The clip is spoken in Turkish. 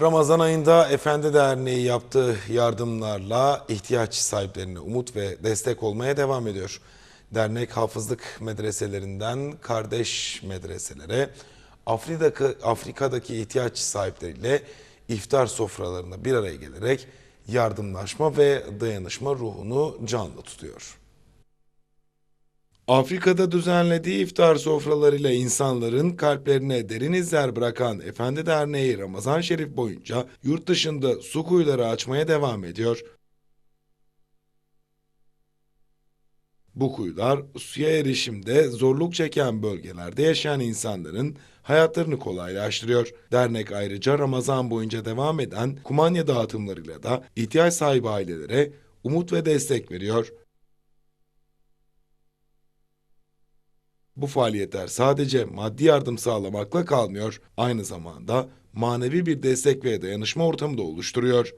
Ramazan ayında Efendi Derneği yaptığı yardımlarla ihtiyaç sahiplerine umut ve destek olmaya devam ediyor. Dernek hafızlık medreselerinden kardeş medreselere Afrika'daki, Afrika'daki ihtiyaç sahipleriyle iftar sofralarına bir araya gelerek yardımlaşma ve dayanışma ruhunu canlı tutuyor. Afrika'da düzenlediği iftar sofralarıyla insanların kalplerine derin izler bırakan Efendi Derneği Ramazan Şerif boyunca yurt dışında su kuyuları açmaya devam ediyor. Bu kuyular suya erişimde zorluk çeken bölgelerde yaşayan insanların hayatlarını kolaylaştırıyor. Dernek ayrıca Ramazan boyunca devam eden kumanya dağıtımlarıyla da ihtiyaç sahibi ailelere umut ve destek veriyor. Bu faaliyetler sadece maddi yardım sağlamakla kalmıyor, aynı zamanda manevi bir destek ve dayanışma ortamı da oluşturuyor.